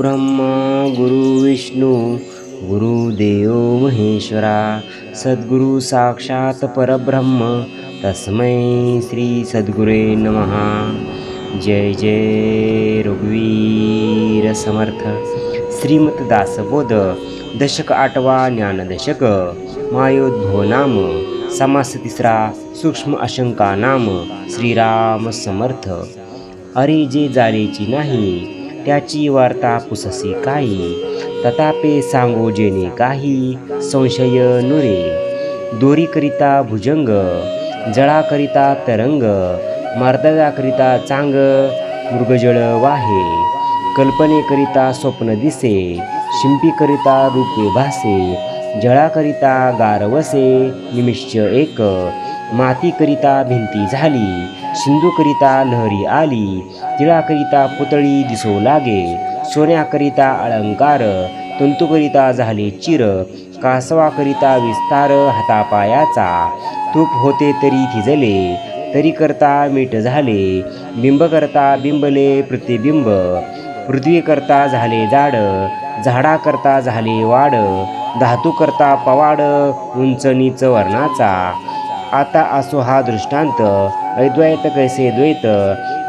ब्रह्मा गुरु विष्णू गुरुदेव महेश्वरा सद्गुरु साक्षात परब्रह्म तस्मै श्री सद्गुरे नमः। जय जय रघुवीर समर्थ। श्रीमत दासबोध दशक आठवा ज्ञानदशक मायोद्भव नाम समास तिसरा सूक्ष्म अशंका नाम श्रीराम समर्थ। अरे जे जारेची नाही त्याची वार्ता पुससी काही. तथापे सांगो जेणे काही संशय नुरे. दोरीकरिता भुजंग जळाकरिता तरंग मार्दव्याकरिता चांग मृगजळ वाहे. कल्पनेकरिता स्वप्न दिसे शिंपीकरिता रूपे भासे जळाकरिता गारवसे निमिष्ट एक. मातीकरिता भिंती झाली सिंधूकरिता लहरी आली तिळाकरिता पुतळी दिसू लागे सोन्याकरिता अलंकार तंतुकरिता झाले चिर कासवाकरिता विस्तार हातापायाचा. तूप होते तरी थिजले तरी करता मीठ झाले बिंब करता बिंबले प्रतिबिंब पृथ्वी करता झाले जाड झाडा करता झाले वाड धातू करता पवाड उंच नीच वर्णाचा. आता असो हा दृष्टांत अद्वैत कैसे द्वैत?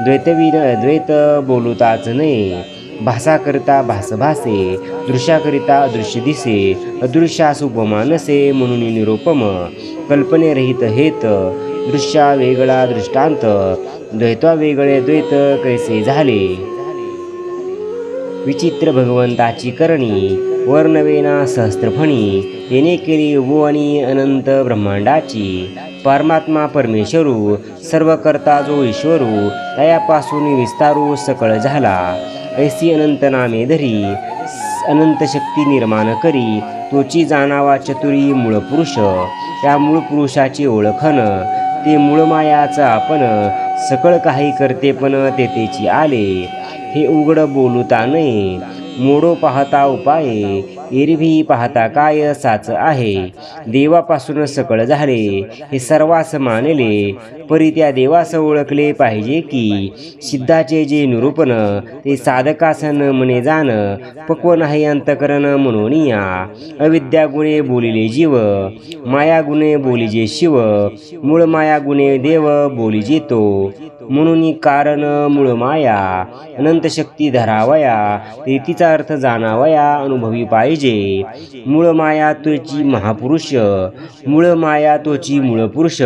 द्वैतवीर अद्वैत बोलूताच नाही भासाकरिता भासभासे दृश्याकरिता अदृश्य दिसे अदृश्यास उपमानसे म्हणून निरूपम. कल्पनेरहित हेत दृश्या वेगळा दृष्टांत. द्वैत्वा वेगळे द्वैत कैसे झाले? विचित्र भगवंताची करणी वर्णवेना सहस्त्रफणी येणे केली भुवनी अनंत ब्रह्मांडाची. परमात्मा परमेश्वरू सर्व करता जो ईश्वरू तयापासून विस्तारू सकळ झाला. ऐसी अनंत नामे धरी अनंत शक्ती निर्माण करी तोची जाणावा चतुरी मूळ पुरुष. त्या मूळ पुरुषाची ओळखन ते मूळ मायाचं आपण सकळ काही करते पण तेथेची आले. हे उघड बोलूता नये. मोडो पाहता उपाये. एरवी पाहता काय साच आहे? देवापासून सकळ झाले. हे सर्वास मानले. परी त्या देवास ओळखले पाहिजे की सिद्धाचे जे निरूपण ते साधकासन म्हणे जाण पक्व नाही अंतकरण म्हणून या. अविद्या गुणे बोलिले जीव माया गुणे बोलिजे शिव मूळ माया गुणे देव बोलिजे तो. म्हणून कारण मूळ माया अनंत शक्ती धरावया ते तिचा अर्थ जाणावया अनुभवी पाहिजे. मूळ माया तोची महापुरुष मूळ माया तोची मूळ पुरुष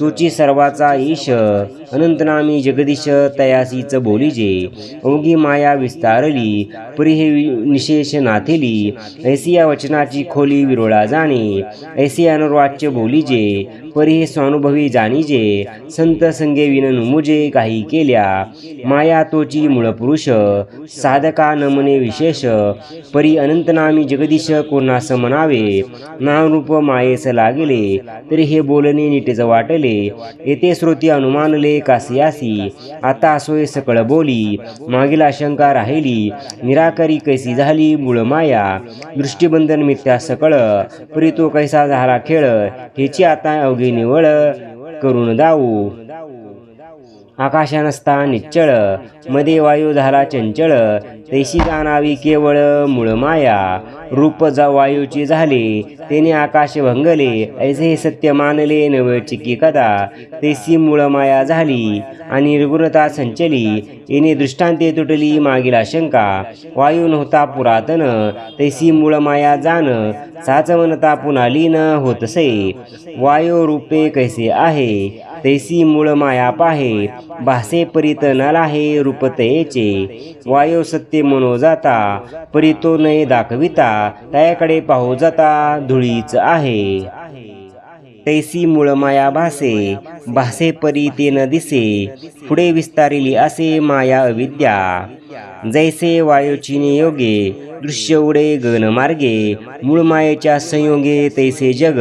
तोची सर्वाचा ईश. अनंतनामी जगदीश तयासीच बोलिजे. ओगी माया विस्तारली परी हे निशेष नाथेली. ऐसी या वचनाची खोली विरोळा जाणे. ऐसी अनुर्वाच्य बोलिजे. परी हे स्वानुभवी जाणीजे संत संगे विनन मुजे काही केल्या. माया तोची मूळ पुरुष साधका नमने विशेष परी अनंतनामी जगदीश कोणास म्हणावे? नामरूप मायेस लागले तरी हे बोलणे नीटेच वाटले. येथे श्रोती अनुमानले कासियासी आता सोय सकळ बोली. मागील आशंका राहिली निराकरी कैसी झाली मूळ माया? दृष्टीबंधन मिथ्या सकळ परी तो कैसा झाला खेळ? ह्याची आता अवघी निवळ करून दाऊ आकाशा नसता निच्चळमध्ये वायू झाला चंचळ तैशी जाणावी केवळ मूळ माया. रूप जा वायूची झाले. तेने आकाश भंगले. ऐसे हे सत्य मानले. नवळची की कदा तैसी मूळ माया झाली आणि निर्गुणता संचली. येणे दृष्टांते तुटली मागील आशंका. वायू नव्हता पुरातन. तैसी मूळ माया जाण. साच म्हणता पुन्हा लीन होतसे. वायू रूपे कैसे आहे? तैसी मूळ माया पाहे. भासे परीत नलाहे रूपतयेचे वायू सत्य मनो जाता. परितो नये दाखविता. त्याकडे पाहू जाता धुळीच आहे. तैसी मूळ माया भासे भासे परी ते न दिसे पुढे विस्तारिली असे माया अविद्या. जैसे वायूची नियोगे दृश्य उडे गगन मार्गे मूळ मायेच्या संयोगे तैसे जग.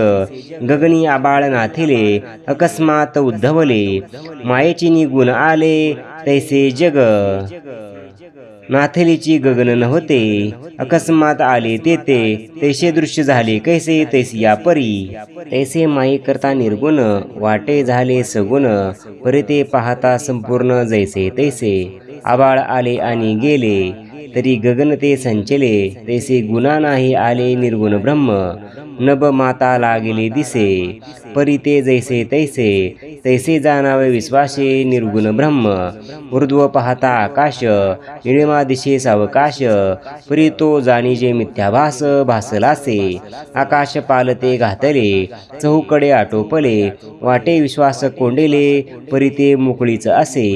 गगनी आबाळ नाथिले अकस्मात उद्धवले मायेची निगुण आले तैसे जग. नाथलीची गगन नव्हते. अकस्मात आले तेथे. तैसे दृश्य झाले कैसे तैसे या परी तैसे माई करता निर्गुण वाटे झाले सगुण. परी ते पाहता संपूर्ण जैसे तैसे. आबाळ आले आणि गेले. तरी गगन ते संचले तैसे गुणा नाही आले निर्गुण ब्रह्म. नभ माता लागले दिसे परी ते जैसे तैसे तैसे जाणावे विश्वासे निर्गुण ब्रह्म. ऊर्ध्व पाहता आकाश निळमा दिशे सावकाश परी तो जाणीजे मिथ्याभास भासलासे. आकाश पालते घातले चहूकडे आटोपले वाटे विश्वास कोंडेले परी ते मोकळीच असे.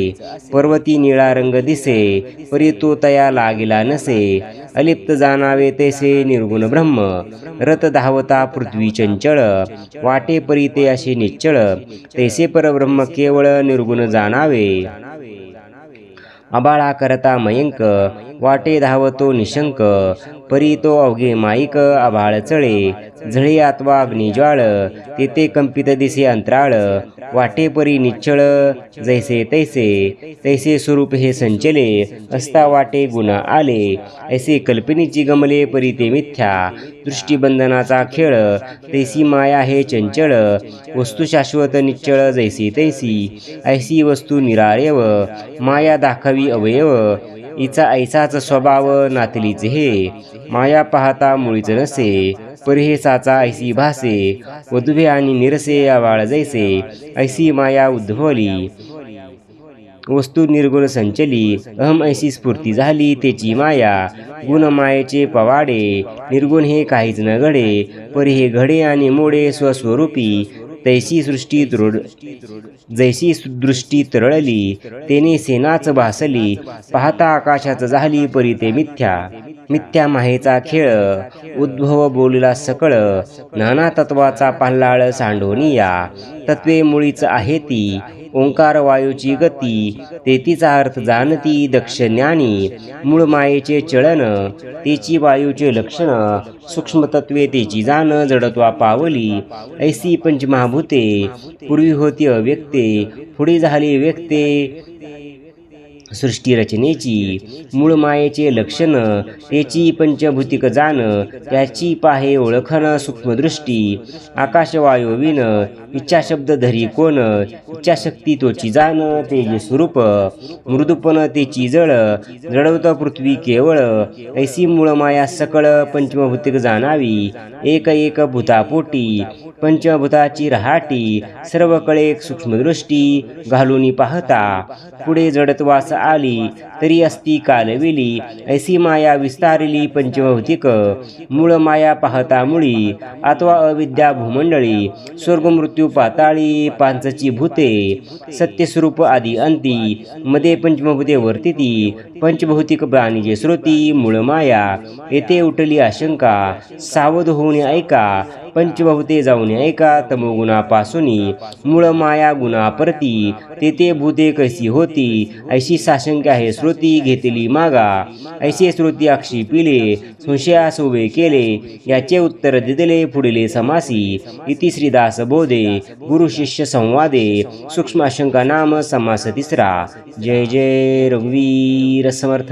पर्वती निळा रंग दिसे परी तो तया लागले नसे. अलिप्त जाणावे तैसे निर्गुण ब्रह्म. रथ धावता पृथ्वी चंचळ. वाटे परी ते असे निश्चळ तैसे परब्रह्म केवळ निर्गुण जाणावे. आबाळा करता मयंक. वाटे धावतो निशंक परी तो अवघे माईक आभाळ चळे झळे आत्वा अग्निज्वाळ तेथे कंपित दिसे अंतराळ वाटे परी निश्चळ जैसे तैसे तैसे स्वरूप हे संचले असता वाटे गुण आले ऐसे कल्पनेची गमले परी ते मिथ्या दृष्टीबंधनाचा खेळ तैसी माया हे चंचळ वस्तू शाश्वत निश्चळ जैसी तैसी ऐसी वस्तू निराळेव माया दाखवी अवयव इचा ऐसाच स्वभाव नातलीच हे. माया पाहता मुळीच नसे परिहेसाचा ऐसी भासे वधुभे आणि निरसे आवाळ जैसे ऐसी माया उद्भवली. वस्तू निर्गुण संचली अहम ऐशी स्फूर्ती झाली तेची माया. गुण मायेचे पवाडे निर्गुण हे काहीच न घडे परी हे घडे आणि मोडे स्वस्वरूपी तैसी सृष्टी दृढ जैसी दृष्टी तरळली तेने सेनाच भासली पाहता आकाशाच झाली परी ते मिथ्या मिथ्या माहेचा खेळ उद्भव बोलला सकळ नाना तत्वाचा पाल्लाळ सांडोनिया तत्वे मुळीच आहे ती ओंकार वायूची गती तेतीचा अर्थ जाणती दक्ष ज्ञानी मूळ मायेचे चळन तेची वायूचे लक्षण सूक्ष्मतत्वे तेची जाण जडत्वा पावली ऐसी पंचमहाभूते पूर्वी होती अव्यक्ते पुढे झाली व्यक्ते सृष्टीरचनेची मूळ मायेचे लक्षणं त्याची पंचभूतिक जाणं त्याची पाहे ओळखणं सूक्ष्मदृष्टी आकाशवायोविन इच्छाशब्द धरी कोण इच्छाशक्ती तोची जाणं तेजे स्वरूप मृदुपण तेची जळ जडवतं पृथ्वी केवळ ऐसी मूळ माया सकळ पंचमभूतिक जाणावी एक एक भूतापोटी पंचभूताची रहाटी सर्व कळे सूक्ष्मदृष्टी घालून पाहता पुढे जडत्वास आली तरी असती कालविली ऐसी माया विस्तारली पंचभौतिक मूळ माया पाहता मुळी अथवा अविद्या भूमंडळी. स्वर्ग मृत्यू पाताळी पांचची भूते. सत्यस्वरूप आदी अंती मध्ये पंचमभूते वर्तिती. पंचभौतिक प्राणीचे श्रोती मूळ माया. येथे उठली आशंका सावध होऊन ऐका. पंचभूते जाऊन ऐका तमोगुणापासून. मूळ माया गुणा परती तेथे भूते कशी होती? ऐशी साशंका आहे श्रुती घेतली मागा. ऐसे अक्षी आक्षेपिले संशयास उभे केले याचे उत्तर दिदले पुढील समासी. इति श्रीदास बोधे गुरु शिष्य संवादे सूक्ष्म आशंका नाम समास तिसरा. जय जय रघुवीर समर्थ.